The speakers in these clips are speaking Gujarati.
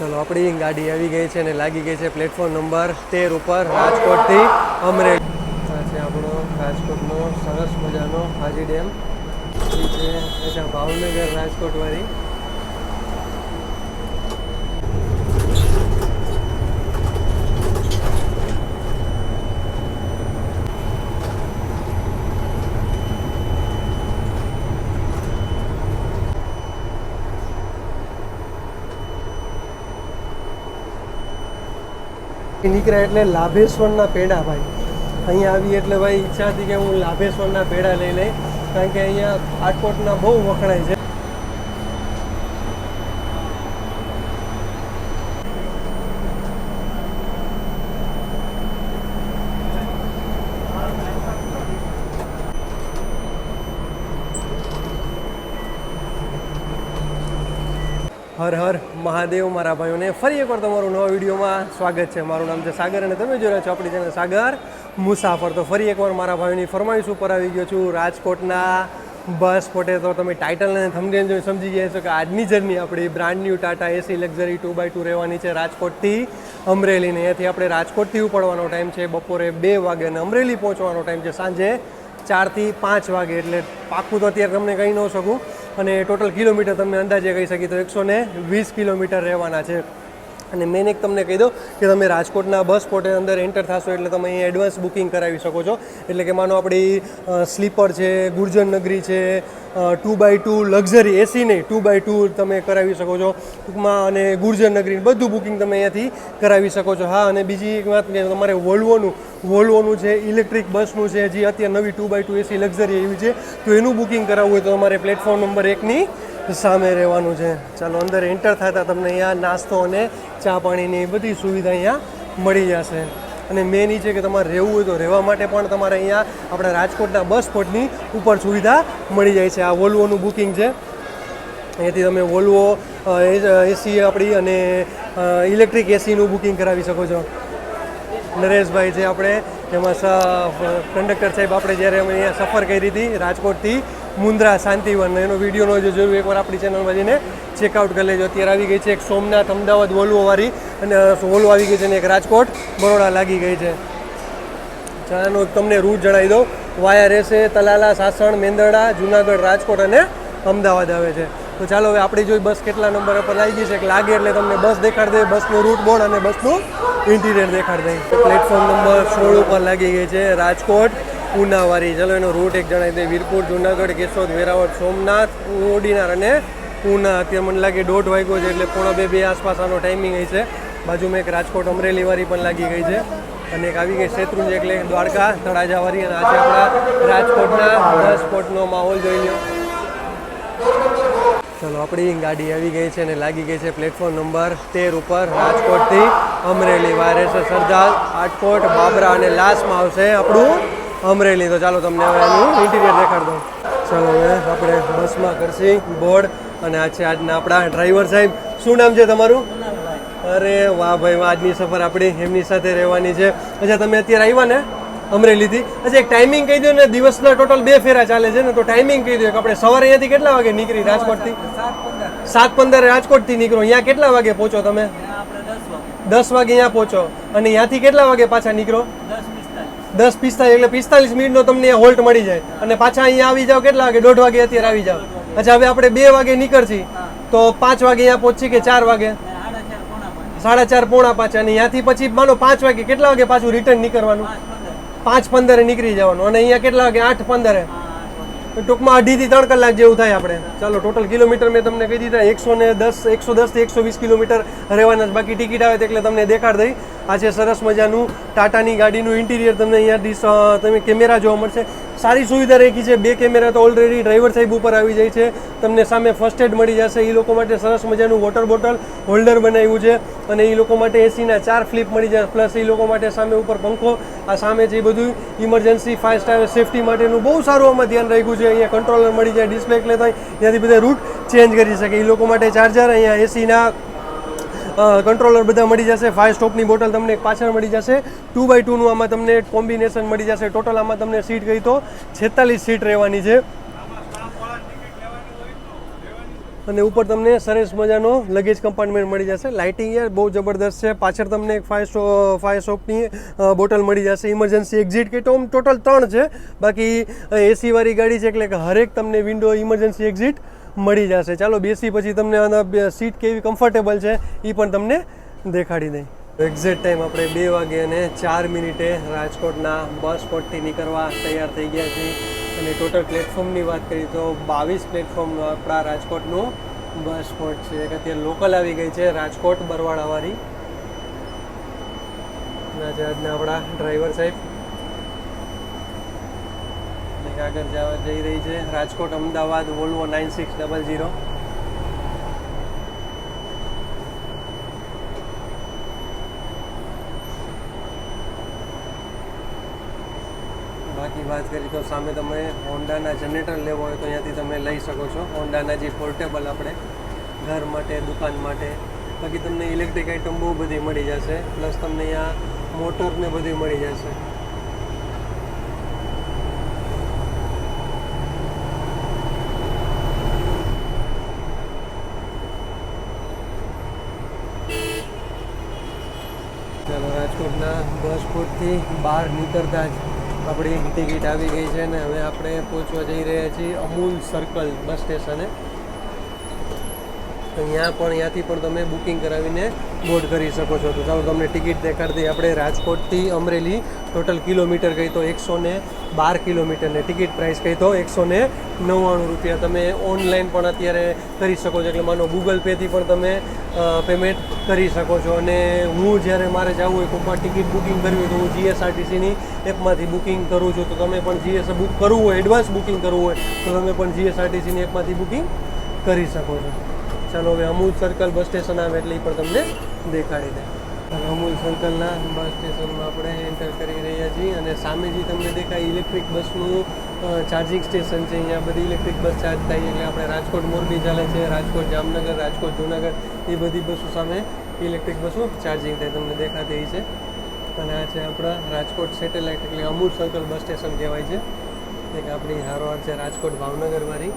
ચલો, આપણી ગાડી આવી ગઈ છે અને લાગી ગઈ છે પ્લેટફોર્મ નંબર તેર ઉપર રાજકોટથી અમરેલી. આ છે આપણો રાજકોટનો સરસ મજાનો હાજી ડેમ. એ છે ભાવનગર રાજકોટવાળી. નીકળ્યા એટલે લાભેશ્વરના પેડા ભાઈ. અહીંયા આવી એટલે ભાઈ ઈચ્છા હતી કે હું લાભેશ્વરના પેડા લઈ લઈ, કારણ કે અહીંયા રાજકોટના બહુ વખણાય છે. હર હર મહાદેવ મારા ભાઈઓને ફરી એકવાર તમારું નવા વિડીયોમાં સ્વાગત છે. મારું નામ છે સાગર અને તમે રહ્યા છો આપણી ચેનલ સાગર. મુસાફર તો ફરી એકવાર મારા ભાઈઓની ફરમાઈશ ઉપર આવી ગયો છું. રાજકોટના બસ ફોટે તો તમે ટાઇટલ અને થંબનેલ જોઈ સમજી ગયા છો કે આજની જર્ની આપણી brand new Tata AC luxury two by two રહેવાની છે રાજકોટથી અમરેલીને. અહીંયાથી આપણે રાજકોટથી ઉપડવાનો ટાઈમ છે. બપોરે બે વાગે અને અમરેલી પહોંચવાનો ટાઈમ છે. સાંજે ચારથી પાંચ વાગે. એટલે પાક્કું તો અત્યારે તમને કહી ન શકું. અને ટોટલ કિલોમીટર તમે અંદાજે કહી શકી તો એકસો ને વીસ કિલોમીટર રહેવાના છે. અને મેન એક તમને કહી દઉં કે તમે રાજકોટના બસ સ્પોટે અંદર એન્ટર થશો એટલે તમે અહીં એડવાન્સ બુકિંગ કરાવી શકો છો. એટલે કે માનો આપણી સ્લીપર છે ગુર્જર નગરી છે two by two luxury AC નહીં ટુ બાય ટુ તમે કરાવી શકો છો. ટૂંકમાં અને ગુર્જર નગરી બધું બુકિંગ તમે અહીંયાથી કરાવી શકો છો. હા, અને બીજી એક વાત કે તમારે વોલ્વોનું વોલ્વોનું છે ઇલેક્ટ્રિક બસનું છે, જે અત્યારે નવી two by two AC luxury એવી છે, તો એનું બુકિંગ કરાવવું હોય તો તમારે પ્લેટફોર્મ નંબર એકની સામે રહેવાનું છે. ચાલો, અંદર એન્ટર થતાં તમને અહીંયા નાસ્તો અને ચા પાણીની બધી સુવિધા અહીંયા મળી જશે. અને મેન એ છે કે તમારે રહેવું હોય તો રહેવા માટે પણ તમારે અહીંયા આપણા રાજકોટના બસ સ્પોટની ઉપર સુવિધા મળી જાય છે. આ વોલ્વોનું બુકિંગ છે. અહીંયાથી તમે વોલ્વો એસી આપણી અને ઇલેક્ટ્રિક એસીનું બુકિંગ કરાવી શકો છો. નરેશભાઈ છે આપણે. એમાં કંડક્ટર સાહેબ આપણે જ્યારે અમે અહીંયા સફર કરી હતી રાજકોટથી મુન્દ્રા શાંતિવન એનો વિડીયોનો જો જોયું, એકવાર આપણી ચેનલમાં જઈને ચેકઆઉટ કરી લેજો. અત્યારે આવી ગઈ છે એક સોમનાથ, અમદાવાદ વોલ્વોવાળી અને વોલ્વો આવી ગઈ છે અને એક રાજકોટ. બરોડા લાગી ગઈ છે. ચાનો તમને રૂટ જણાવી દઉં. વાયા રહેશે તલાલા, સાસણ, મેંદરડા, જુનાગઢ, રાજકોટ અને અમદાવાદ આવે છે. તો ચાલો હવે આપણી જોઈ બસ કેટલા નંબર પર આવી ગઈ છે. એક લાગે એટલે તમને બસ દેખાડી દે બસનું રૂટ બોર્ડ અને બસનું ઇન્ટિરિયર દેખાડી દે પ્લેટફોર્મ નંબર સોળ ઉપર લાગી ગઈ છે. રાજકોટ ઉનાવારી ચલો એનો રૂટ એક જણાવી દે વીરપુર, જુનાગઢ, કેશોદ, વેરાવળ, સોમનાથ, ઓડીનાર અને પૂના. અત્યારે મને લાગે દોઢ વાગ્યો છે એટલે પોણા બે બે આસપાસ આનો ટાઈમિંગ છે. બાજુમાં એક રાજકોટ અમરેલી વાળી પણ લાગી ગઈ છે. અને એક આવી ગઈ શેત્રુંજ એટલે દ્વારકા તળાજાવાળી અને આજે આપણા રાજકોટના સ્પોટનો માહોલ જોઈ લો ચલો, આપણી ગાડી આવી ગઈ છે અને લાગી ગઈ છે પ્લેટફોર્મ નંબર તેર ઉપર રાજકોટથી અમરેલી વાયરે છે સરદાર આટકોટ બાબરા અને લાસ્ટમાં આવશે આપણું અમરેલી. તો ચાલો તમને હવે એનું ઇન્ટિરિયર દેખાડ દઉં. ચાલો હવે આપણે બસમાં કરશી બોર્ડ અને આ છે આજના આપણા ડ્રાઈવર સાહેબ. શું નામ છે તમારું? અરે વાહ ભાઈ, વાહ, આજની સફર આપણી એમની સાથે રહેવાની છે. અચ્છા, તમે અત્યારે આવ્યા ને અમરેલીથી? અચ્છા, એક ટાઈમિંગ કહી દો ને, દિવસના ટોટલ બે ફેરા ચાલે છે ને, તો ટાઈમિંગ કહી દો આપણે સવારે અહીંયાથી કેટલા વાગે નીકળી રાજકોટથી? સાત પંદર રાજકોટથી નીકળો. અહીંયા કેટલા વાગે પહોંચો તમે? દસ વાગે અહીંયા પહોંચો. અને અહીંયાથી કેટલા વાગે પાછા નીકળો? દસ પિસ્તાલીસ એટલે પિસ્તાલીસ મિનિટનો તમને હોલ્ટ મળી જાય. અને પાછા અહીંયા આવી જાવ કેટલા વાગે? દોઢ વાગે અત્યારે આવી જાવ અચ્છા, હવે આપણે બે વાગે નીકળશી. તો પાંચ વાગે અહીંયા પહોંચી કે ચાર વાગે? સાડા ચાર પોણા પાંચ. અને અહીંયાથી પછી માનો પાંચ વાગે, કેટલા વાગે પાછું રિટર્ન નીકળવાનું? પાંચ પંદરે નીકળી જવાનું. અને અહીંયા કેટલા વાગે? આઠ પંદરે. ટૂંકમાં અઢીથી ત્રણ કલાક જેવું થાય આપણે. ચાલો ટોટલ કિલોમીટર મેં તમને કહી દીધા, એકસો ને દસ, એકસો દસથી એકસો વીસ કિલોમીટર રહેવાના જ. બાકી ટિકિટ આવે એટલે તમને દેખાડ દઈ. આ છે સરસ મજાનું ટાટાની ગાડીનું ઇન્ટિરિયર તમને અહીંયા તમે કેમેરા જોવા મળશે. સારી સુવિધા રાખી છે. બે કેમેરા તો ઓલરેડી ડ્રાઈવર સાહેબ ઉપર આવી જાય છે. તમને સામે ફર્સ્ટ એડ મળી જશે. એ લોકો માટે સરસ મજાનું વોટર બોટલ હોલ્ડર બનાવ્યું છે. અને એ લોકો માટે એસીના ચાર ફ્લિપ મળી જાય. પ્લસ એ લોકો માટે સામે ઉપર પંખો. આ સામે જે બધું ઇમરજન્સી ફાઇવ સ્ટાર સેફટી માટેનું બહુ સારું આમાં ધ્યાન રાખ્યું છે. અહીંયા કંટ્રોલર મળી જાય ડિસ્પ્લે એટલે થાય. ત્યાંથી બધા રૂટ ચેન્જ કરી શકે. એ લોકો માટે ચાર્જર અહીંયા એસીના કંટ્રોલર બધા મળી જશે. ફાઇવ સ્ટોપની બોટલ તમને પાછળ મળી જશે. ટુ બાય ટુનું આમાં તમને કોમ્બિનેશન મળી જશે. ટોટલ આમાં તમને સીટ ગઈ તો છેતાલીસ સીટ રહેવાની છે. અને ઉપર તમને સરસ મજાનો લગેજ કમ્પાર્ટમેન્ટ મળી જશે. લાઇટિંગ યાર બહુ જબરદસ્ત છે. પાછળ તમને એક ફાયર શો ફાયર શોપની બોટલ મળી જશે. ઇમરજન્સી એક્ઝિટ કે ટોટલ ત્રણ છે. બાકી એસીવાળી ગાડી છે એટલે કે હરેક તમને વિન્ડો ઇમરજન્સી એક્ઝિટ મળી જશે. ચાલો, બેસી પછી તમને આના સીટ કેવી કમ્ફર્ટેબલ છે એ પણ તમને દેખાડી દઈ. એક્ઝેક્ટ ટાઈમ આપણે બે વાગે અને ચાર મિનિટે રાજકોટના બસ સ્પોટથી નીકળવા તૈયાર થઈ ગયા છીએ. અને ટોટલ પ્લેટફોર્મની વાત કરીએ તો બાવીસ પ્લેટફોર્મનું આપણા રાજકોટનું બસ સ્પોટ છે. એક અત્યારે લોકલ આવી ગઈ છે, રાજકોટ બરવાડાવાળી અને આજે આજના આપણા ડ્રાઈવર સાહેબ એક આગળ જવા જઈ રહી છે. Rajkot, Ahmedabad, Volvo nine six double zero. બાકી વાત કરી તો સામે તમે હોન્ડાના જનરેટર લેવો હોય તો અહીંયાથી તમે લઈ શકો છો. હોન્ડાના જે પોર્ટેબલ આપણે ઘર માટે, દુકાન માટે. બાકી તમને ઇલેક્ટ્રિક આઇટમ બહુ બધી મળી જશે. પ્લસ તમને અહીંયા મોટર ને બધી મળી જશે ચાલો રાજકોટના બસ સ્પોટથી બહાર નીકળતા જ આપણી ટિકિટ આવી ગઈ છે ને હવે આપણે પહોંચવા જઈ રહ્યા છીએ અમૂલ સર્કલ બસ સ્ટેશને. અહીંયા પણ અહીંયાથી પણ તમે બુકિંગ કરાવીને બોર્ડ કરી શકો છો. તો ચાલો, તમને ટિકિટ દેખાડતી આપણે રાજકોટથી અમરેલી, ટોટલ કિલોમીટર ગઈ તો એકસો ને બાર કિલોમીટરની ટિકિટ પ્રાઇસ કહી તો એકસો ને નવ્વાણું રૂપિયા. તમે ઓનલાઈન પણ અત્યારે કરી શકો છો. એટલે માનો ગૂગલ પેથી પણ તમે પેમેન્ટ કરી શકો છો. અને હું જ્યારે મારે જવું હોય કોઈમાં ટિકિટ બુકિંગ કરવી હોય તો હું જીએસઆરટીસીની એપમાંથી બુકિંગ કરું છું. તો તમે પણ જીએસ બુક કરવું હોય, એડવાન્સ બુકિંગ કરવું હોય, તો તમે પણ જીએસઆરટીસીની એપમાંથી બુકિંગ કરી શકો છો. ચાલો, હવે અમૂલ સર્કલ બસ સ્ટેશન આવે એટલે એ પણ તમને દેખાડી દે. અમૂલ સર્કલના બસ સ્ટેશનમાં આપણે એન્ટર કરી રહ્યા છીએ. અને સામે જે તમને દેખાય ઇલેક્ટ્રિક બસનું ચાર્જિંગ સ્ટેશન છે. અહીંયા બધી ઇલેક્ટ્રિક બસ ચાર્જ થાય એટલે આપણે રાજકોટ મોરબી ચાલે છે, રાજકોટ જામનગર, રાજકોટ જુનાગઢ, એ બધી બસો સામે ઇલેક્ટ્રિક બસો ચાર્જિંગ થાય તમને દેખાતી છે અને આ છે આપણા રાજકોટ સેટેલાઇટ એટલે અમૂલ સર્કલ બસ સ્ટેશન કહેવાય છે. એક આપણી હારોહાર છે રાજકોટ ભાવનગરવાળી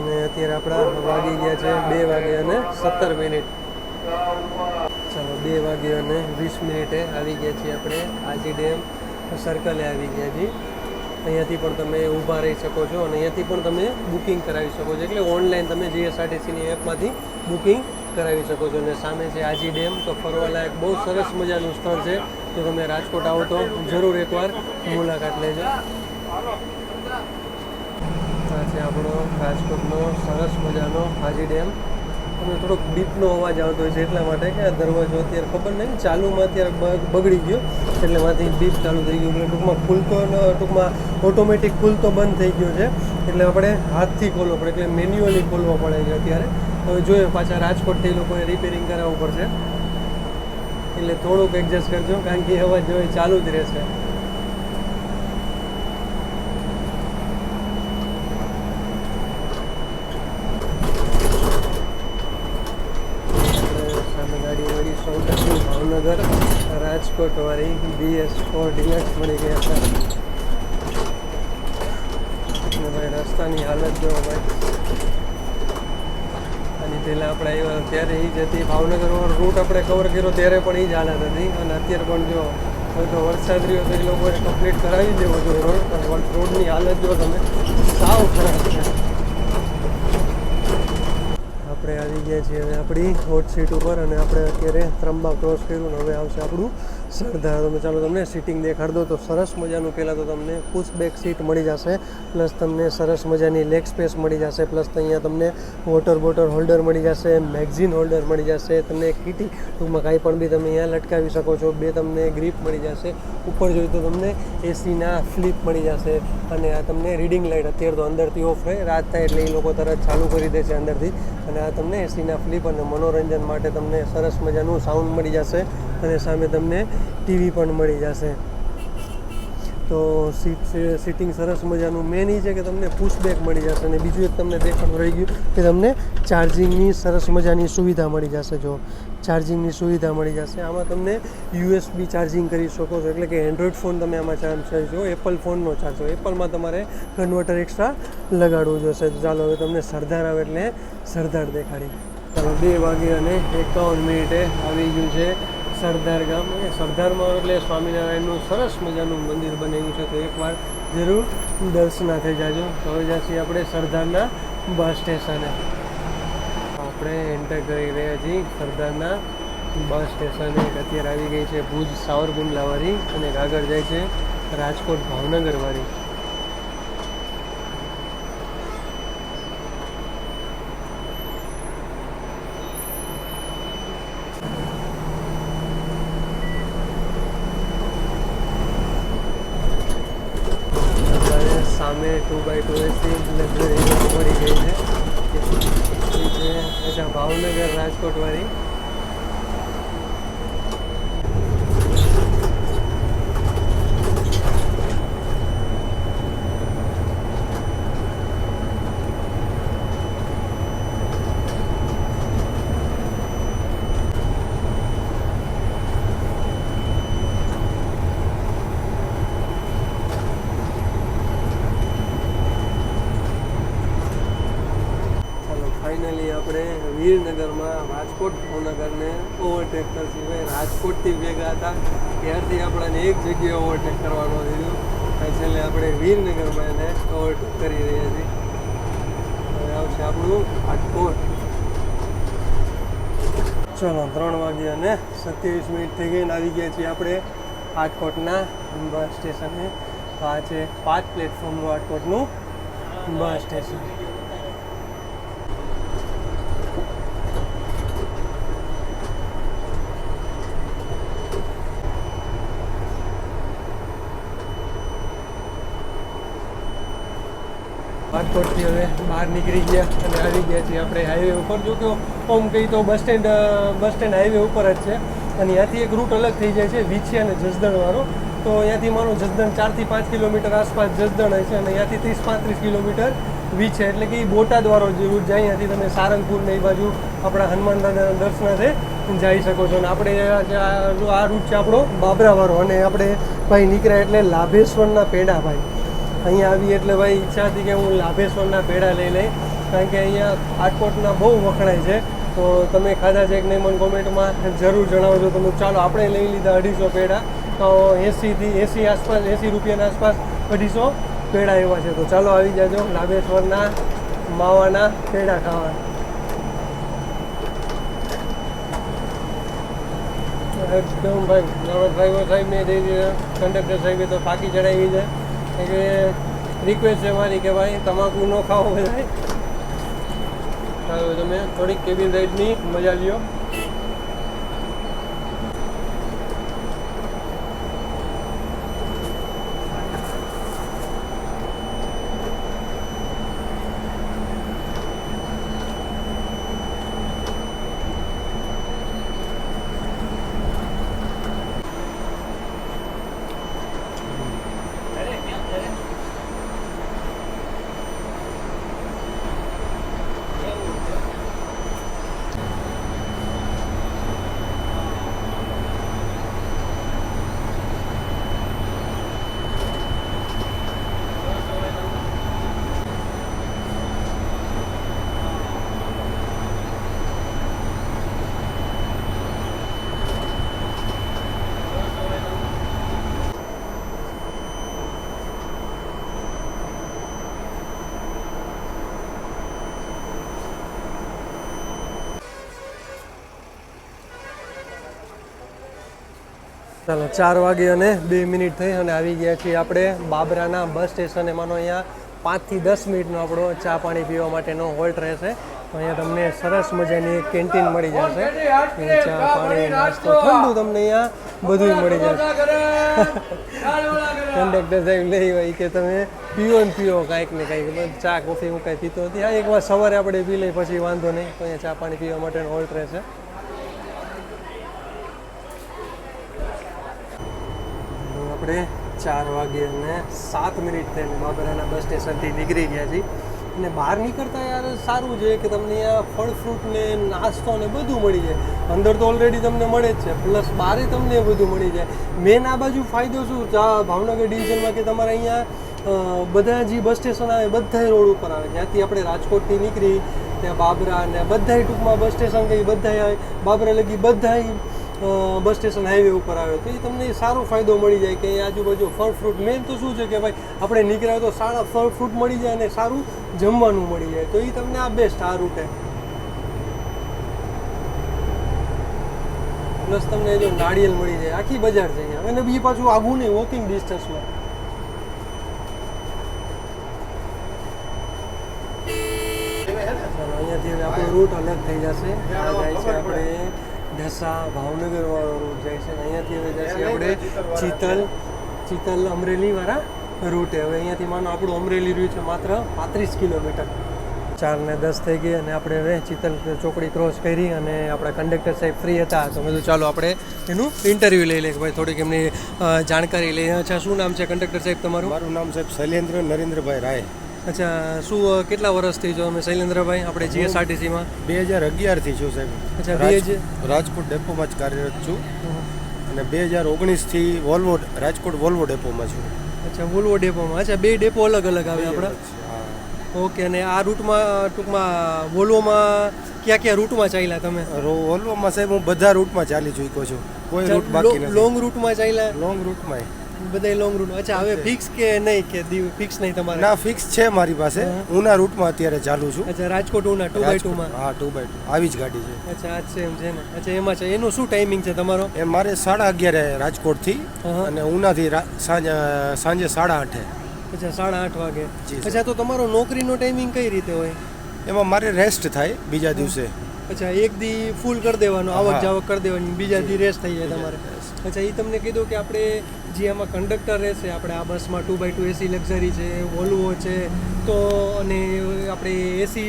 અને અત્યારે આપણા વાગી ગયા છે બે વાગે અને સત્તર મિનિટ. ચાલો, બે વાગે અને વીસ મિનિટે આવી ગયા છીએ આપણે. આજી ડેમ સર્કલે આવી ગયા છીએ અહીંયાથી પણ તમે ઊભા રહી શકો છો અને અહીંયાથી પણ તમે બુકિંગ કરાવી શકો છો. એટલે ઓનલાઈન તમે જીએસઆરટીસીની એપમાંથી બુકિંગ કરાવી શકો છો. અને સામે છે આજી ડેમ, તો ફરવાલાયક બહુ સરસ મજાનું સ્થળ છે. જો તમે રાજકોટ આવો તો જરૂર એકવાર મુલાકાત લેજો. આ છે આપણો રાજકોટનો સરસ મજાનો હાજી ડેમ. અને થોડોક બીપનો અવાજ આવતો હોય છે એટલા માટે કે આ દરવાજો અત્યારે ખબર નહીં, ચાલુમાં અત્યારે બગડી ગયો. એટલે માંથી બીપ ચાલુ થઈ ગયું. એટલે ટૂંકમાં ખુલતો ટૂંકમાં ઓટોમેટિક ખુલતો બંધ થઈ ગયો છે. એટલે આપણે હાથથી ખોલવો પડે, એટલે મેન્યુઅલી ખોલવો પડે છે અત્યારે. હવે જોઈએ પાછા રાજકોટથી લોકોએ રિપેરિંગ કરાવવું પડશે. એટલે થોડુંક એડજસ્ટ કરજો, કારણ કે અવાજ જો ચાલુ જ રહેશે આપણે સામે ગાડી મળી સૌથી ભાવનગર રાજકોટ વાળી બીએસ ફોર ડિલક્સ મળી ગયા હતા. ભાઈ રસ્તાની હાલત જો ભાઈ. અને પહેલાં આપણે આવ્યા ત્યારે એ જ હતી. ભાવનગર રૂટ આપણે કવર કર્યો ત્યારે પણ એ જ હાલત હતી. અને અત્યારે પણ જો તો વરસાદ રહ્યો તો એ લોકોએ કમ્પ્લીટ કરાવી દેવો જોઈએ રોડ. પણ રોડની હાલત જો તમે સાવ ખરાબ છે. આપણે આવી ગયા છીએ હવે આપણી હોટ સીટ ઉપર અને આપણે અત્યારે ત્રંબા ક્રોસ કર્યું ને હવે આવશે આપણું સરદાર તમે ચાલો તમને સીટિંગ દેખાડ દો. તો સરસ મજાનું પહેલાં તો તમને પુશ બેક સીટ મળી જશે. પ્લસ તમને સરસ મજાની લેગ સ્પેસ મળી જશે. પ્લસ અહીંયા તમને વોટર બોટલ હોલ્ડર મળી જશે મેગઝીન હોલ્ડર મળી જશે. તમને કીટી ટૂંકમાં કાંઈ પણ બી તમે અહીંયા લટકાવી શકો છો. બે તમને ગ્રીપ મળી જશે. ઉપર જોઈએ તો તમને એસીના ફ્લિપ મળી જશે. અને આ તમને રીડિંગ લાઇટ અત્યારે તો અંદરથી ઓફ હોય રાત થાય એટલે એ લોકો તરત ચાલુ કરી દે છે અંદરથી. અને આ તમને એસીના ફ્લિપ અને મનોરંજન માટે તમને સરસ મજાનું સાઉન્ડ મળી જશે. અને સામે તમને ટીવી પણ મળી જશે. તો સીટ, સિટિંગ સરસ મજાનું મેન એ છે કે તમને પુશબેક મળી જશે અને બીજું એક તમને દેખાડવું રહી ગયું કે તમને ચાર્જિંગની સરસ મજાની સુવિધા મળી જશે જો. ચાર્જિંગની સુવિધા મળી જશે. આમાં તમને યુએસબી ચાર્જિંગ કરી શકો છો. એટલે કે એન્ડ્રોઈડ ફોન તમે આમાં ચાર્જ કરી શકો. એપલ ફોનનો ચાર્જ એપલમાં તમારે કન્વર્ટર એક્સ્ટ્રા લગાડવું જોશે. ચાલો હવે તમને સરદાર આવે એટલે સરદાર દેખાડી. ચાલો બે વાગે અને એકાવન મિનિટે આવી ગયું છે. સરદાર ગામ એ સરદારમાં એટલે સ્વામિનારાયણનું સરસ મજાનું મંદિર બનેલું છે. તો એકવાર જરૂર દર્શનાથે જાજો. હવે જઈએ આપણે સરદારના બસ સ્ટેશને આપણે એન્ટર કરી રહ્યા છીએ. સરદારના બસ સ્ટેશને અત્યારે આવી ગઈ છે ભુજ સાવરકુંડલાવાળી અને આગળ જાય છે રાજકોટ ભાવનગરવાળી અત્યારે સામે two by two AC luxury મળી ગઈ છે. એ છે અચ્છા ભાવનગર રાજકોટવાળી ચાલો ફાઇનલી આપણે વીરનગરમાં રાજકોટ ભાવનગરને ઓવરટેક કરશું ભાઈ રાજકોટથી ભેગા હતા ત્યારથી આપણને એક જગ્યાએ ઓવરટેક કરવાનું દીધું અને છેલ્લે આપણે વીરનગરમાં એને ઓવરટેક કરી રહ્યા છીએ હવે આવશે આપણું રાજકોટ ચલો ત્રણ વાગે અને સત્યાવીસ મિનિટ થઈ ગઈ અને આવી ગયા છીએ આપણે રાજકોટના બસ સ્ટેશને. તો આ છે પાંચ પ્લેટફોર્મનું રાજકોટનું બસ સ્ટેશન. રાજકોટથી હવે બહાર નીકળી ગયા અને આવી ગયા છીએ આપણે હાઈવે ઉપર. જો કે ઓમ કહી તો bus stand bus stand highway ઉપર જ છે. અને ત્યાંથી એક રૂટ અલગ થઈ જાય છે, વીછી અને જસદણવાળો. તો અહીંયાથી મારો જસદણ ચારથી પાંચ કિલોમીટર આસપાસ જસદણ હોય છે અને અહીંયાથી ત્રીસ પાંત્રીસ કિલોમીટર વીચ છે એટલે કે એ બોટાદવાળો જે રૂટ જાય અહીંયાથી તમે સારંગપુર ને એ બાજુ આપણા હનુમાન દાદાના દર્શનાથે જઈ શકો છો. અને આપણે આ રૂટ છે આપણો બાબરાવાળો. અને આપણે ભાઈ નીકળ્યા એટલે લાભેશ્વરના પેડા ભાઈ. અહીંયા આવી એટલે ભાઈ ઈચ્છા હતી કે હું લાભેશ્વરના પેડા લઈ લઈ. કારણ કે અહીંયા રાજકોટના બહુ વખણાય છે. તો તમે ખાધા છે કે નહીં મને કોમેન્ટમાં જરૂર જણાવજો. તમે ચાલો, આપણે લઈ લીધા અઢીસો પેડા. તો એંસીથી, એંસી આસપાસ, એંસી રૂપિયાના આસપાસ અઢીસો પેડા એવા છે. તો ચાલો, આવી જાજો. લાભેશ્વરના માવાના પેડા ખાવા. એકદમ ભાઈ ડ્રાઈવર સાહેબને કંડક્ટર સાહેબે તો પાકી ચડાવી છે એટલે રિક્વેસ્ટ છે મારી કે ભાઈ, તમાકુ ન ખાવો બધાય. તમે થોડીક કેબિન રાઈડની મજા લ્યો. ચાલો, ચાર વાગે અને બે મિનિટ થઈ અને આવી ગયા છીએ આપણે બાબરાના બસ સ્ટેશન. એમાંનો અહીંયા પાંચથી દસ મિનિટનો આપણો ચા પાણી પીવા માટેનો હોલ્ટ રહેશે. તો અહીંયા તમને સરસ મજાની કેન્ટીન મળી જશે. ચા પાણી, નાસ્તો, ઠંડુ તમને અહીંયા બધું મળી જશે. કંડક્ટર સાહેબ લઈ હોય કે તમે પીવો ને પીવો કાંઈક ને કાંઈક. ચા, કોફી હું કાંઈ પીતો નથી. હા એકવાર સવારે આપણે પી લઈએ, પછી વાંધો નહીં. તો અહીંયા ચા પાણી પીવા માટેનો હોલ્ટ રહેશે. આપણે ચાર વાગે અને સાત મિનિટ થઈને બાબરાના બસ સ્ટેશનથી નીકળી ગયા છીએ. અને બહાર નીકળતા યાર સારું છે કે તમને અહીંયા ફળ ફ્રૂટ ને નાસ્તો ને બધું મળી જાય. અંદર તો ઓલરેડી તમને મળે જ છે પ્લસ બહારે તમને બધું મળી જાય. મેન આ બાજુ ફાયદો શું? ભાવનગર ડિવિઝનમાં કે તમારે અહીંયા બધા જે બસ સ્ટેશન આવે બધા રોડ ઉપર આવે. જ્યાંથી આપણે રાજકોટથી નીકળી ત્યાં બાબરા ને બધાય ટૂંકમાં બસ સ્ટેશન કઈ બધાય આવે. બાબરા લગી બધાય અ, બસ સ્ટેશન હાઈવે ઉપર આવે તો એ તમને સારો ફાયદો મળી જાય કે આજુબાજુ ફળ ફ્રૂટ મેન તો શું છે કે ભાઈ આપણે નીકળ્યા તો સારા ફળ ફ્રૂટ મળી જાય અને સારું જમવાનું મળી જાય. તો એ તમને આ બેસ્ટ આ રૂટે પ્લસ તમને જો નાળિયેર મળી જાય આખી બજાર છે અહીંયા. અને બી પાછું આગું નહીં વોકિંગ ડિસ્ટન્સમાં અહીંયાથી હવે આપણો રૂટ અલગ થઈ જશે. જાય છે આપણે. ઢસા ભાવનગર વાળો રૂટ જાય છે. અને અહીંયાથી હવે જશે આપણે ચિતલ ચિતલ અમરેલી વાળા રૂટે હવે અહીંયાથી માનો આપણું અમરેલી રહ્યું છે માત્ર પાંત્રીસ કિલોમીટર. ચાર ને દસ થઈ ગઈ અને આપણે હવે ચિતલ ચોકડી ક્રોસ કરી અને આપણા કંડક્ટર સાહેબ ફ્રી હતા. તો મેં ચાલો આપણે એનું ઇન્ટરવ્યૂ લઈ લઈએ. ભાઈ થોડીક એમની જાણકારી લઈએ અચ્છા શું નામ છે કંડક્ટર સાહેબ તમારું? મારું નામ સાહેબ શૈલેન્દ્ર નરેન્દ્રભાઈ રાય. અચ્છા શું કેટલા વર્ષથી છો અમે શૈલેન્દ્રભાઈ? આપણે જીએસઆરટીસીમાં બે હજાર અગિયારથી છું સાહેબ. અચ્છા, બે રાજ- રાજકોટ ડેપોમાં જ કાર્યરત છું. અને બે હજાર ઓગણીસથી વોલ્વો રાજકોટ વોલ્વો ડેપોમાં છું. અચ્છા વોલ્વો ડેપોમાં. અચ્છા બે ડેપો અલગ અલગ આવે આપણા? ઓકે અને આ રૂટમાં ટૂંકમાં વોલ્વોમાં ક્યાં ક્યાં રૂટમાં ચાલ્યા તમે? વોલ્વોમાં સાહેબ હું બધા રૂટમાં ચાલી ચૂક્યો છું. કોઈ રૂટ બાકી લોંગ રૂટમાં ચાલ્યા? લોંગ રૂટમાં બધા લોંગ રૂટ અચ્છા હવે ફિક્સ કે નહીં કે ફિક્સ નહીં તમારે? ના ફિક્સ છે મારી પાસે. ઉના રૂટમાં અત્યારે ચાલુ છું. અચ્છા રાજકોટ ઉના ટુ બાય રાજકોટ. ટુમાં હા ટુ બાય ટુ આવી જ ગાડી છે. અચ્છા આ સેમ છે ને. અચ્છા એમાં છે. એનું શું ટાઈમિંગ છે તમારો? એ મારે સાડા અગિયારે રાજકોટથી. અને ઉનાથી સાંજે સાડા આઠે. અચ્છા સાડા આઠ વાગે. અચ્છા તો તમારો નોકરીનો ટાઈમિંગ કઈ રીતે હોય? એમાં મારે રેસ્ટ થાય બીજા દિવસે. અચ્છા એક દી ફૂલ કરી દેવાનું આવક જાવક કરી દેવાની બીજા દી રેસ્ટ થઈ જાય તમારે. અચ્છા એ તમને કીધું કે આપણે જે એમાં કંડક્ટર રહેશે આપણે આ બસમાં two by two AC luxury છે વોલ્વો છે તો અને આપણે એસી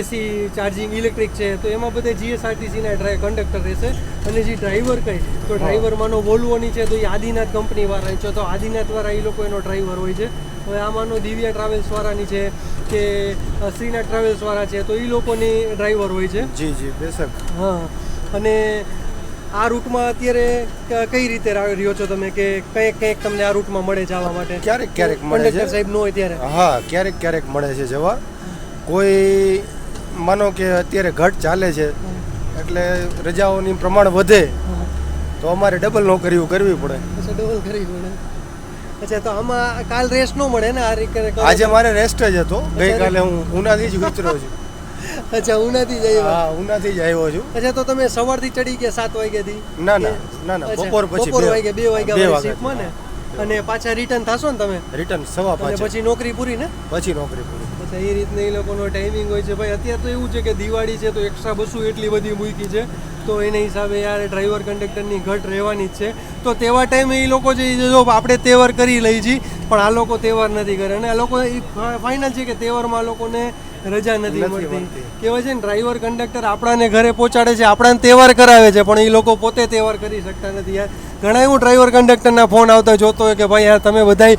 એસી ચાર્જિંગ ઇલેક્ટ્રિક છે તો એમાં બધે જીએસઆરટીસીના ડ્રાઈવ કંડક્ટર રહેશે. અને જે ડ્રાઈવર કહી તો ડ્રાઈવર માનો વોલ્વોની છે તો એ આદિનાથ કંપનીવાળા છે તો આદિનાથ વાળા એ લોકો એનો ડ્રાઈવર હોય છે. હવે આ માનો દિવ્યા ટ્રાવેલ્સ વાળાની છે કે શ્રીનાથ ટ્રાવેલ્સ વાળા છે તો એ લોકોની ડ્રાઈવર હોય છે. જી જી બેશક હા. અને આ રૂટમાં અત્યારે કઈ રીતે રહ્યો છો તમે કે કંઈક કંઈક તમને આ રૂટમાં મળે જવા માટે? ક્યારેક ક્યારેક મળે છે. સાહેબ નો હોય ત્યારે. હા ક્યારેક ક્યારેક મળે છે જવા. કોઈ માનો કે અત્યારે ઘટ ચાલે છે એટલે રજાઓની પ્રમાણ વધે તો અમારે ડબલ નોકરીઓ કરવી પડે. અચ્છા ડબલ કરી પડે. અચ્છા તો આમાં કાલ રેસ્ટ ન મળે ને આ રીતે આજે મારે રેસ્ટ જ હતો. ગઈકાલે હું ઉનાથી જ ઉતર્યો છું. અચ્છા ઉનાથી જ આવ્યા? હા ઉનાથી જ આવ્યો છું. અચ્છા તો તમે સવારથી ચડી ગયા સાત વાગ્યાથી? ના ના ના ના બપોર પછી બપોર બે વાગ્યા બે વાળી શિફ્ટમાં ને? અને પાછા રિટર્ન થશો ને તમે? રિટર્ન સવા પાંચ પછી. નોકરી પૂરી ને? પછી નોકરી પૂરી. અચ્છા એ રીતના એ લોકોનો ટાઈમિંગ હોય છે. ભાઈ અત્યારે તો એવું છે કે દિવાળી છે તો એક્સ્ટ્રા બસો એટલી બધી મૂકી છે. તો એના હિસાબે યાર ડ્રાઈવર કંડક્ટરની ઘટ રહેવાની જ છે. તો તેવા ટાઈમે એ લોકો જે જો આપણે તહેવાર કરી લઈ છીએ પણ આ લોકો તહેવાર નથી કરે. અને આ લોકો ફાઇનલ છે કે તહેવારમાં લોકોને રજા નથી મળતી. કહેવાય છે ને ડ્રાઈવર કંડક્ટર આપણાને ઘરે પહોંચાડે છે આપણાને તહેવાર કરાવે છે પણ એ લોકો પોતે તહેવાર કરી શકતા નથી યાર ઘણા એવું ડ્રાઈવર કંડક્ટરના ફોન આવતા જોતો હોય કે ભાઈ યાર તમે બધાય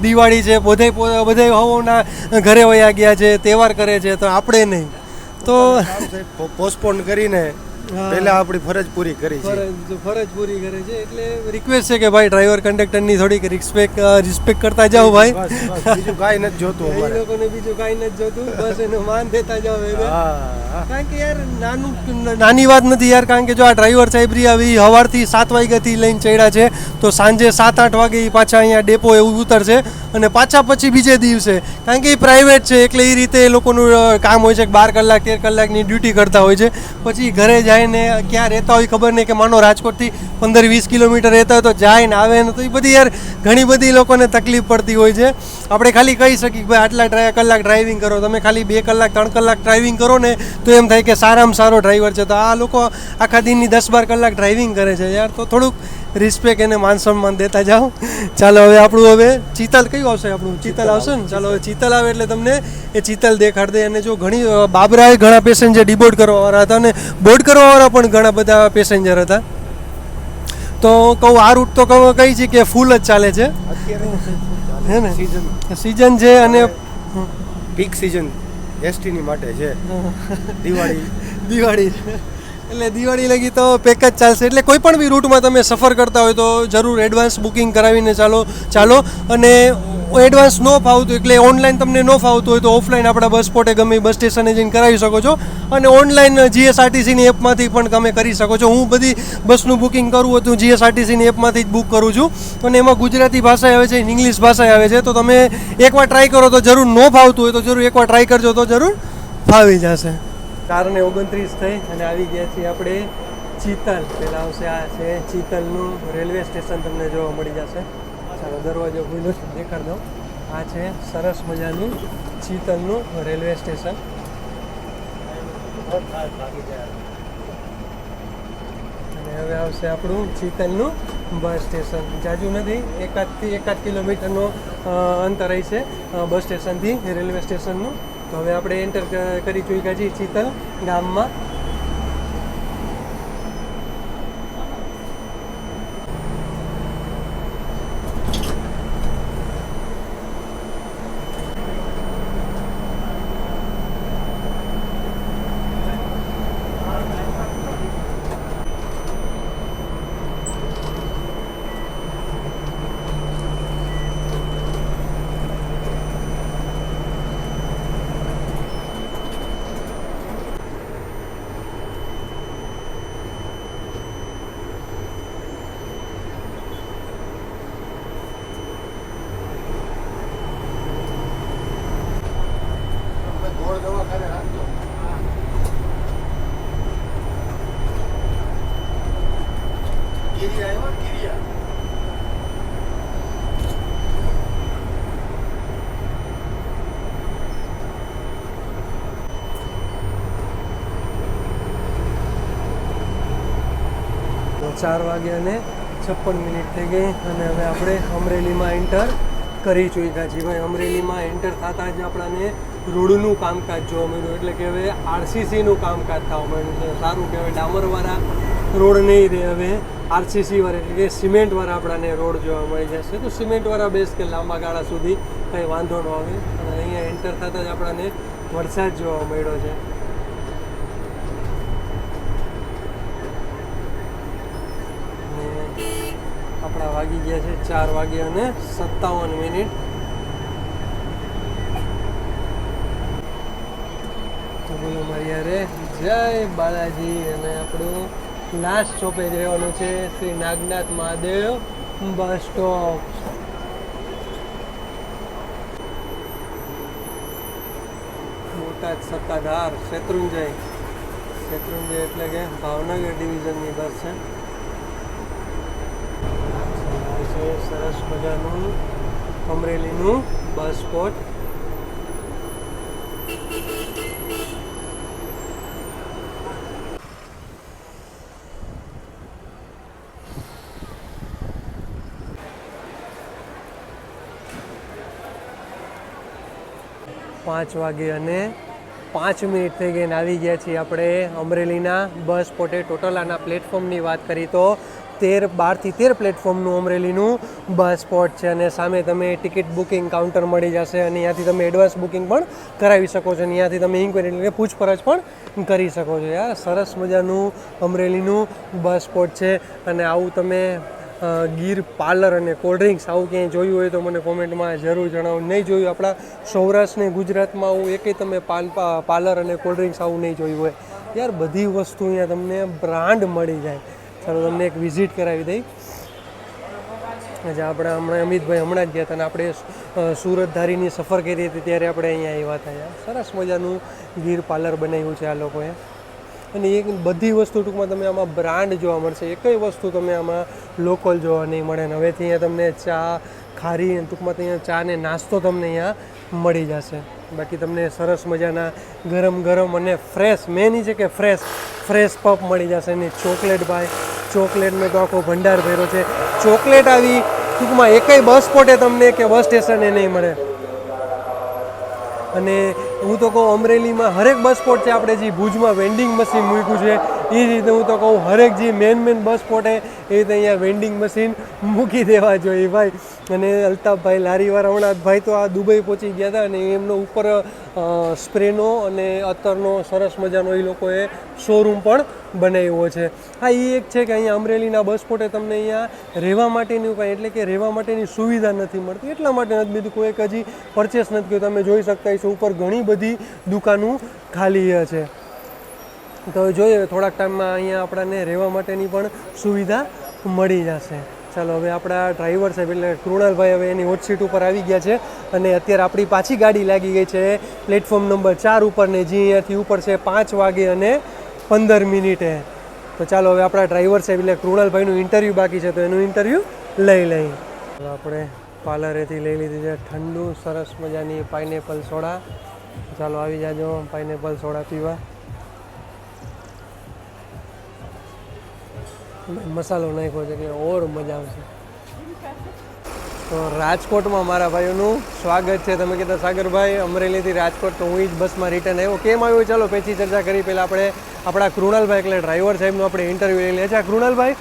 દિવાળી છે બધે બધાય હોવના ઘરે વયા ગયા છે તહેવાર કરે છે તો આપણે નહીં તો પોસ્ટપોન કરીને હા. પહેલા આપણી ફરજ પૂરી કરી છે. ફરજ પૂરી કરે છે એટલે રિક્વેસ્ટ છે કે ભાઈ ડ્રાઈવર કંડક્ટરની થોડીક રિસ્પેક્ટ રિસ્પેક્ટ કરતા જાઓ ભાઈ. બીજું કાંઈ નથી જોતું એ લોકોને બીજું કાંઈ નથી જોતું બસ એનું માન દેતા જાઓ એને. કારણ કે યાર નાનું નાની વાત નથી યાર કારણ કે જો આ ડ્રાઈવર સાહેબ રહી આવી સવારથી સાત વાગ્યાથી લઈને ચડ્યા છે તો સાંજે સાત આઠ વાગે પાછા અહીંયા ડેપો એવું ઉતરશે અને પાછા પછી બીજે દિવસે. કારણ કે એ પ્રાઇવેટ છે એટલે એ રીતે એ લોકોનું કામ હોય છે કે બાર કલાક તેર કલાકની ડ્યુટી કરતા હોય છે. પછી ઘરે જાય ને ક્યાં રહેતા હોય ખબર નહીં કે માનો રાજકોટથી પંદર વીસ કિલોમીટર રહેતા હોય તો જાય ને આવે ને તો એ બધી યાર ઘણી બધી લોકોને તકલીફ પડતી હોય છે. આપણે ખાલી કહી શકીએ ભાઈ આટલા ડ્રાય કલાક ડ્રાઇવિંગ કરો, તમે ખાલી બે કલાક, ત્રણ કલાક ડ્રાઇવિંગ કરો ને તો એમ થાય કે સારામાં સારો ડ્રાઈવર છે. તો આ લોકો આખા દિનની દસ બાર કલાક ડ્રાઇવિંગ કરે છે. યાર તો થોડુંક રિસ્પેક્ટ એને માન સન્માન દેતા જાઓ. ચાલો હવે આપણું હવે ચિતલ કયું આવશે આપણું? ચિતલ આવશે ને? ચાલો હવે ચિતલ આવે એટલે તમને એ ચિતલ દેખાડ દે. અને જો ઘણી બાબરાએ ઘણા પેસેન્જર ડિબોર્ડ કરવાવાળા હતા અને બોર્ડ કરવાવાળા પણ ઘણા બધા પેસેન્જર હતા. તો કહું આ રૂટ તો કહું કઈ છે કે ફૂલ જ ચાલે છે? હે ને? સિઝન સિઝન છે અને પીક સિઝન એસટીની માટે છે. દિવાળી. દિવાળી એટલે દિવાળી લગી તો પેક જ ચાલશે. એટલે કોઈ પણ બી રૂટમાં તમે સફર કરતા હોય તો જરૂર એડવાન્સ બુકિંગ કરાવીને ચાલો ચાલો. અને એડવાન્સ ન ફાવતું, એટલે ઓનલાઈન તમને ન ફાવતું હોય તો ઓફલાઈન આપણા બસ સ્પોટે ગમે બસ સ્ટેશને જઈને કરાવી શકો છો. અને ઓનલાઈન જીએસઆરટીસીની એપમાંથી પણ તમે કરી શકો છો. હું બધી બસનું બુકિંગ કરું હતું જીએસઆરટીસીની એપમાંથી જ બુક કરું છું. અને એમાં ગુજરાતી ભાષા આવે છે ઇંગ્લિશ ભાષા આવે છે. તો તમે એકવાર ટ્રાય કરો તો જરૂર ન ફાવતું હોય તો જરૂર એકવાર ટ્રાય કરજો તો જરૂર ફાવી જશે. ને ઓગણત્રીસ થઈ અને આવી ગયા છીએ આપણે ચિતલ. પેલા આવશે આ છે ચિતલનું રેલવે સ્ટેશન તમને જોવા મળી જશે. ચાલો, દરવાજો ખુલ્લો દેખાડ દઉં આ છે સરસ મજાનું ચિતલનું રેલવે સ્ટેશન. અને હવે આવશે આપણું ચિતલનું બસ સ્ટેશન. જાજુ નથી એકાદથી એકાદ કિલોમીટરનો અંતર છે બસ સ્ટેશનથી રેલવે સ્ટેશનનું. તો હવે આપણે એન્ટર કરી ચૂક્યા છીએ ચિતલ ગામમાં તો ચાર વાગ્યા અને છપ્પન મિનિટ થઈ ગઈ અને હવે આપણે અમરેલીમાં એન્ટર કરી ચૂક્યા છીએ. ભાઈ, અમરેલીમાં એન્ટર થતાં જ આપણને રોડનું કામકાજ જોવા મળ્યું. એટલે કે હવે આરસીસીનું કામકાજ થવા મળ્યું છે. સારું કહેવાય, ડામરવાળા રોડ નહીં રહે હવે. આરસીસી વાળા એટલે કે સિમેન્ટવાળા આપણાને રોડ જોવા મળી જશે. તો સિમેન્ટવાળા બેસ કે લાંબા ગાળા સુધી કંઈ વાંધો ન આવે. અને અહીંયા એન્ટર થતાં જ આપણને વરસાદ જોવા મળ્યો છે અને આપણા વાગી ગયા છે ચાર વાગ્યા અને સત્તાવન મિનિટ. તો બોલો મારી યારે જય બાલાજી. અને આપણું લાસ્ટ સ્ટોપેજ રહેવાનું છે શ્રી નાગનાથ મહાદેવ બસ સ્ટોપ બોટાદ સત્તાધાર શેત્રુંજય. શેત્રુંજય એટલે કે ભાવનગર ડિવિઝનની બસ છે. સરસ મજાનું અમરેલીનું બસ સ્પોટ. પાંચ વાગે અને પાંચ મિનિટ થઈ ગઈ અને આવી ગયા છીએ આપણે અમરેલીના બસ પોટે ટોટલ આના પ્લેટફોર્મની વાત કરી તો તેર, બારથી તેર પ્લેટફોર્મનું અમરેલીનું બસ સ્પોટ છે અને સામે તમે ટિકિટ બુકિંગ કાઉન્ટર મળી જશે અને ત્યાંથી તમે એડવાન્સ બુકિંગ પણ કરાવી શકો છો અને ત્યાંથી તમે ઇન્કવાયરી એટલે પૂછપરછ પણ કરી શકો છો. યાર, સરસ મજાનું અમરેલીનું બસ સ્પોટ છે અને આવું તમે ગીર પાર્લર અને કોલ્ડ ડ્રિંક્સ આવું ક્યાંય જોયું હોય તો મને કોમેન્ટમાં જરૂર જણાવો. નહીં જોયું આપણા સૌરાષ્ટ્રને ગુજરાતમાં આવું એકેય તમે પાર્લર અને કોલ્ડ ડ્રિંક્સ આવું નહીં જોયું હોય. યાર, બધી વસ્તુ અહીંયા તમને બ્રાન્ડ મળી જાય. ચાલો તમને એક વિઝિટ કરાવી દઈ. આજે આપણે હમણાં અમિતભાઈ હમણાં જ ગયા હતા અને આપણે સુરત ધારીની સફર કરી હતી ત્યારે આપણે અહીંયા આવ્યા હતા સરસ મજાનું ગીર પાર્લર બનાવ્યું છે આ લોકોએ. અને એક બધી વસ્તુ ટૂંકમાં તમે આમાં બ્રાન્ડ જોવા મળશે. એકય વસ્તુ તમે આમાં લોકલ જોવા નહીં મળે. અને હવેથી અહીંયા તમને ચા ખારી અને ટૂંકમાં અહીંયા ચા ને નાસ્તો તમને અહીંયા મળી જશે. બાકી તમને સરસ મજાના ગરમ ગરમ અને ફ્રેશ મેન છે કે ફ્રેશ ફ્રેશ પપ મળી જશે. અને ચોકલેટ ભાઈ ચોકલેટનો તો આખો ભંડાર ભર્યો છે. ચોકલેટ આવી ટૂંકમાં એકય બસ સ્પોટે તમને કે બસ સ્ટેશને નહીં મળે. અને હું તો કહું અમરેલીમાં હરેક બસ સ્પોટ છે. આપણે જે ભુજમાં વેન્ડિંગ મશીન મૂક્યું છે એ રીતે હું તો કહું, હરેક જે મેન મેન બસ સ્પોટ એ રીતે અહીંયા વેન્ડિંગ મશીન મૂકી દેવા જોઈએ ભાઈ. અને અલ્તાફભાઈ લારીવાળા અમણાભાઈ ભાઈ તો આ દુબઈ પહોંચી ગયા હતા અને એમનો ઉપર સ્પ્રેનો અને અત્તરનો સરસ મજાનો એ લોકોએ શોરૂમ પણ બનાવ્યો છે. હા એ એક છે કે અહીંયા અમરેલીના બસ સ્પોટે તમને અહીંયા રહેવા માટેનું કાંઈ એટલે કે રહેવા માટેની સુવિધા નથી મળતી. એટલા માટે નથી બીજું કોઈ હજી પરચેસ નથી કર્યું તમે જોઈ શકતા છો ઉપર ઘણી બધી દુકાનો ખાલી છે. તો જોઈએ થોડાક ટાઈમમાં અહીંયા આપણને રહેવા માટેની પણ સુવિધા મળી જશે. ચાલો, હવે આપણા ડ્રાઈવર સાહેબ, એટલે કૃણાલભાઈ હવે એની હોટ સીટ ઉપર આવી ગયા છે અને અત્યારે આપણી પાછી ગાડી લાગી ગઈ છે પ્લેટફોર્મ નંબર ચાર ઉપર ને જે અહીંયાથી ઉપર છે પાંચ વાગે અને પંદર મિનિટે. તો ચાલો, હવે આપણા ડ્રાઈવર સાહેબ, એટલે કૃણાલભાઈનું ઇન્ટરવ્યૂ બાકી છે, તો એનું ઇન્ટરવ્યૂ લઈ લઈએ આપણે પાર્લરેથી લઈ લીધી છે ઠંડુ, સરસ મજાની પાઇનેપલ સોડા. ચાલો, આવી જાજો પાઇનેપલ સોડા પીવા. મસાલો નાખ્યો છે કે ઓર મજા આવશે. તો રાજકોટમાં મારા ભાઈઓનું સ્વાગત છે. તમે કીધા સાગરભાઈ અમરેલીથી રાજકોટ તો હું જ બસમાં રિટર્ન આવ્યો. કેમ આવ્યો? ચાલો પછી ચર્ચા કરી. પહેલાં આપણે આપણા કૃણાલભાઈ એટલે ડ્રાઈવર સાહેબનું આપણે ઇન્ટરવ્યૂ લઈ લઈએ. છીએ કૃણાલભાઈ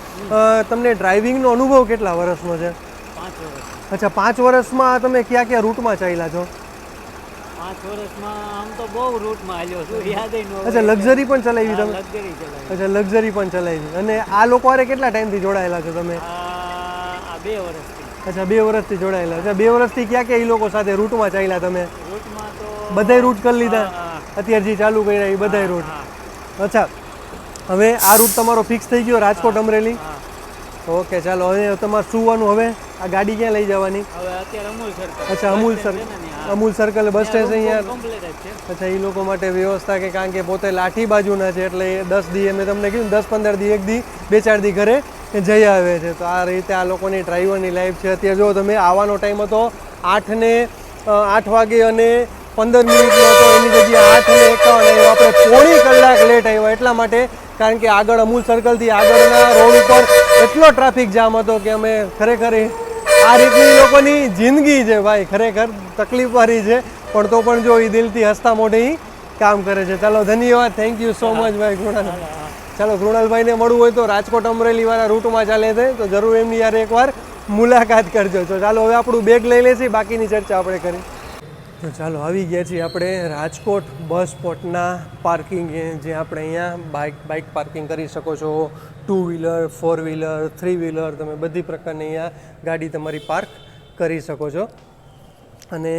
તમને ડ્રાઇવિંગનો અનુભવ કેટલા વર્ષનો છે? પાંચ વર્ષ. અચ્છા પાંચ વર્ષમાં તમે ક્યાં ક્યાં રૂટમાં ચાલ્યા છો? પાંચ વર્ષમાં આમ તો બહુ રૂટમાં હાલ્યો છું યાદ અચ્છા લક્ઝરી પણ ચલાવી તમે? લક્ઝરી ચલાવી. અચ્છા લક્ઝરી પણ ચલાવી. અને આ લોકો હારે કેટલા ટાઈમથી જોડાયેલા છો તમે? આ બે વર્ષથી. અચ્છા બે વર્ષથી જોડાયેલા. અચ્છા બે વર્ષથી ક્યાં ક્યાં એ લોકો સાથે રૂટમાં ચાલ્યા તમે? રૂટમાં તો બધાય રૂટ કરી લીધા? અત્યારે જે ચાલુ કર્યા એ બધાય રૂટ? અચ્છા હવે આ રૂટ તમારો ફિક્સ થઈ ગયો રાજકોટ અમરેલી? ઓકે ચાલો હવે તમારે સુવાનું હવે? આ ગાડી ક્યાં લઈ જવાની? હવે અત્યારે અમૂલ સર અચ્છા Amul circle Amul circle bus station અહીંયા અચ્છા એ લોકો માટે વ્યવસ્થા કે કારણ કે પોતે લાઠી બાજુના છે એટલે એ દસ દી મેં તમને કીધું દસ પંદર દી એક દી બે ચાર દી ઘરે જઈ આવે છે. તો આ રીતે આ લોકોની ડ્રાઈવરની લાઈફ છે. અત્યારે જો તમે આવવાનો ટાઈમ હતો આઠને આઠ વાગે અને પંદર મિનિટનો હતો એની જગ્યાએ આઠ ને એકાવન આપણે પોણી કલાક લેટ આવ્યો. એટલા માટે કારણ કે આગળ અમૂલ સર્કલથી આગળના રોડ ઉપર એટલો ટ્રાફિક જામ હતો કે અમે ખરેખર આ રીતની લોકોની જિંદગી છે ભાઈ, ખરેખર તકલીફવાળી છે. પણ તો પણ જો એ દિલથી હસતા મોઢે કામ કરે છે. ચાલો, ધન્યવાદ. થેન્ક યુ સો મચ ભાઈ, કૃણાલ. ચાલો, કૃણાલભાઈને મળવું હોય તો રાજકોટ અમરેલી વાળા રૂટમાં ચાલે છે. તો જરૂર એમની યાર એકવાર મુલાકાત કરજો. તો ચાલો, હવે આપણું બેગ લઈ લેશી. બાકીની ચર્ચા આપણે કરી. તો ચાલો, આવી ગયા છીએ આપણે રાજકોટ બસ સ્પોટના પાર્કિંગ જે આપણે અહીંયા બાઇક બાઇક પાર્કિંગ કરી શકો છો. Two wheeler four wheeler three wheeler તમે બધી પ્રકારની અહીંયા ગાડી તમારી પાર્ક કરી શકો છો. અને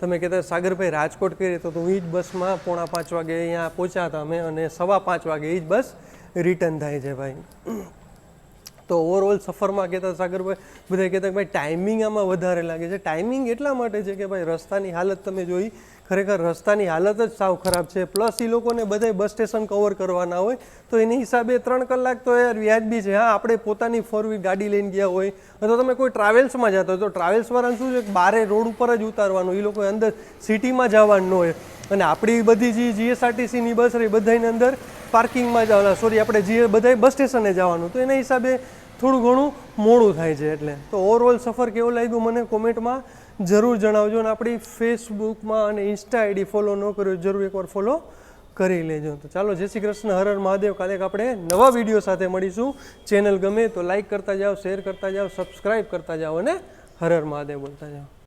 તમે કહેતા સાગરભાઈ રાજકોટ કરીએ તો હું એ જ બસમાં પોણા પાંચ વાગે અહીંયા પહોંચ્યા હતા અમે અને સવા પાંચ વાગે એ જ બસ રિટર્ન થાય છે ભાઈ. તો ઓવરઓલ સફરમાં કહેતા સાગરભાઈ બધા કહેતા કે ભાઈ ટાઈમિંગ આમાં વધારે લાગે છે. ટાઈમિંગ એટલા માટે છે કે ભાઈ રસ્તાની હાલત તમે જોઈ, ખરેખર રસ્તાની હાલત જ સાવ ખરાબ છે. પ્લસ એ લોકોને બધાય બસ સ્ટેશન કવર કરવાના હોય, તો એની હિસાબે ત્રણ કલાક તો યાર વ્યાજબી છે. હા, આપણે પોતાની ફોર વ્હીલ ગાડી લઈને ગયા હોય, અથવા તમે કોઈ ટ્રાવેલ્સમાં જતા હોય, તો ટ્રાવેલ્સવાળાને શું છે બારે રોડ ઉપર જ ઉતારવાનું એ લોકો અંદર સિટીમાં જવાનું ન હોય. અને આપણી બધી જે જીએસઆરટીસીની બસ રહી બધાની અંદર પાર્કિંગમાં જવાના સોરી આપણે જે બધાય બસ સ્ટેશને જવાનું. તો એના હિસાબે થોડું ઘણું મોડું થાય છે એટલે. તો ઓવરઓલ સફર કેવું લાગ્યું મને કોમેન્ટમાં જરૂર જણાવજો અને આપણી ફેસબુકમાં અને ઇન્સ્ટા આઈડી ફોલો ન કર્યો જરૂર એકવાર ફોલો કરી લેજો. તો ચાલો, જય શ્રી કૃષ્ણ, હર હર મહાદેવ. કાલે આપણે નવા વીડિયો સાથે મળીશું. ચેનલ ગમે તો લાઇક કરતા જાઓ શેર કરતા જાઓ સબસ્ક્રાઈબ કરતા જાઓ અને હર હર મહાદેવ બોલતા જાઓ.